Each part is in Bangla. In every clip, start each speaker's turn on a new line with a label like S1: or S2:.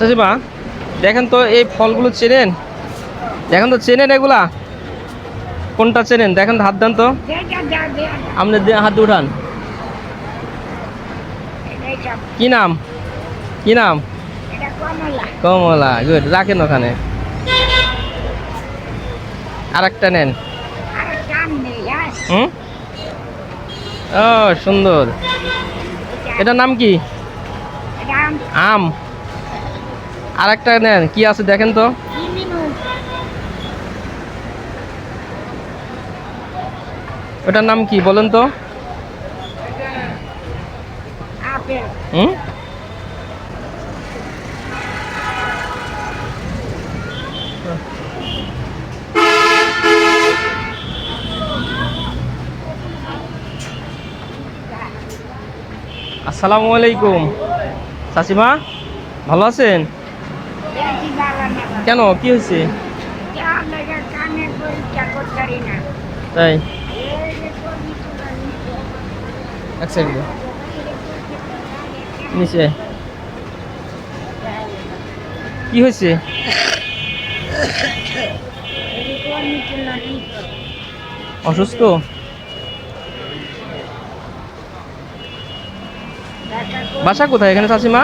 S1: চাষিমা দেখেন তো এই ফলগুলো চেনেন? দেখেন তো চেনেন এগুলা? কোনটা চেনেন? দেখেন হাত দেন তো। আপনি হাত উঠান। কি নাম? কি নাম? কমলা গুড রাখেন ওখানে। আর একটা নেন। হুম? ও, সুন্দর। এটার নাম কি? আম। আর একটা নেন, কি আছে দেখেন তো? ওটার নাম কি বলেন তো? আসসালামু আলাইকুম। চাচিমা ভালো আছেন? কেন? কি হয়েছে? তাই? নিচে। কি হয়েছে? অসুস্থ? বাসা কোথায়? এখানে চাচিমা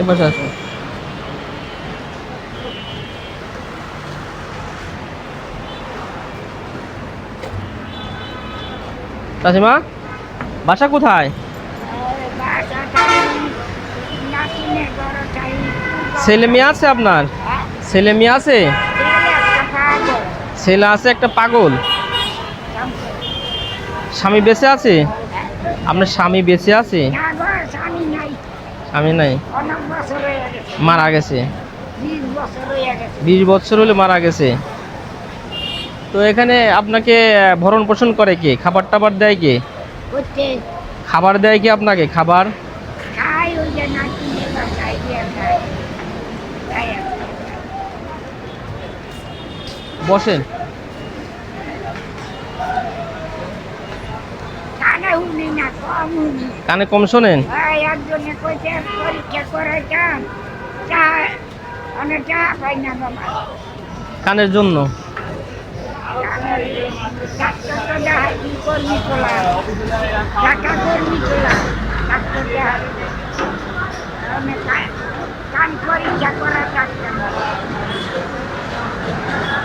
S1: এ বাসা আছে চাচিমা বাসা কোথায়? ছেলে মেয়ে আছে আপনার? ছেলে মেয়ে আছে? ছেলে আছে একটা পাগল। স্বামী বেঁচে আছে? আপনার স্বামী বেঁচে আছে? স্বামী নাই। মারা গেছে। বিশ বছর হলে মারা গেছে। তো এখানে আপনাকে ভরণ পোষণ করে কে? খাবার টাবার দেয় কে? খাবার দেয় কি আপনাকে? খাবার? বসেন। কানে কম শোনেন।
S2: একজনে কইছে পরীক্ষা করাইতাম চা অনেক চা পাই না বাবা।
S1: কানের জন্য।
S2: ডাক্তার তো দেখাই কি কর্মী তোলা টাকা কর্মী তোলা ডাক্তার দেখাই অনেক কা- কান পরীক্ষা করা ডাক্তার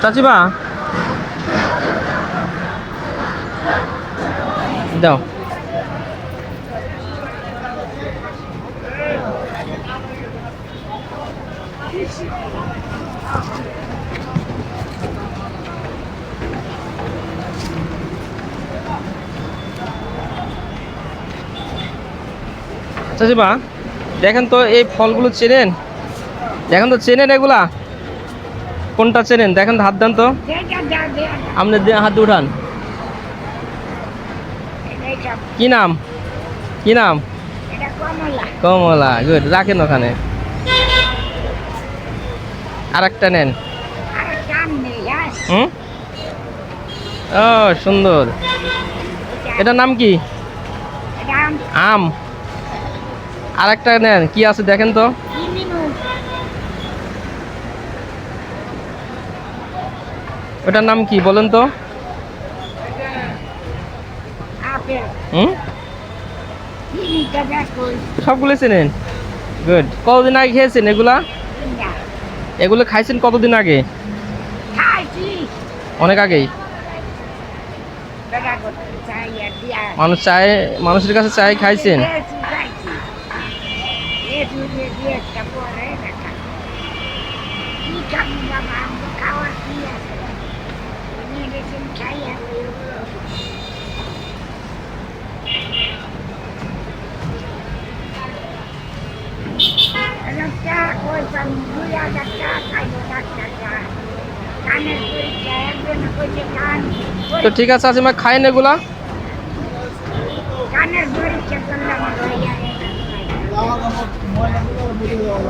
S1: চাচিমা দাও চাচিমা, দেখেন তো এই ফলগুলো চেনেন? দেখেন তো চেনেন এগুলা? কোনটা চেনেন? দেখেন হাত দেন তো। আপনি হাত উঠান। কি নাম? কি নাম?
S2: কমলা
S1: গুড রাখেন ওখানে। আর একটা নেন। হুম? ও, সুন্দর। এটার নাম কি?
S2: আম।
S1: আর একটা নেন কি আছে দেখেন তো। ওটার নাম কি বলেন তো? হুম? সবগুলো চেনেন? গুড কতদিন আগে খেয়েছেন এগুলা? এগুলো খাইছেন কতদিন আগে? অনেক আগেই। মানুষ চায় মানুষের কাছে চায় খাইছেন।
S2: একটু দিয়ে একটা পরে দেখা। কি খাব বাবা? আমরা খাওয়ার কি আছে? মেডিসিন খাই আর একটা কইতাম দুই হাজার টাকা খাইবো ডাক্তারটা কানের পরীক্ষা একজন কইছে কান
S1: তো ঠিক আছে আজিমা খাইন এগুলা।
S2: কানের পরীক্ষা করলাম লইয়া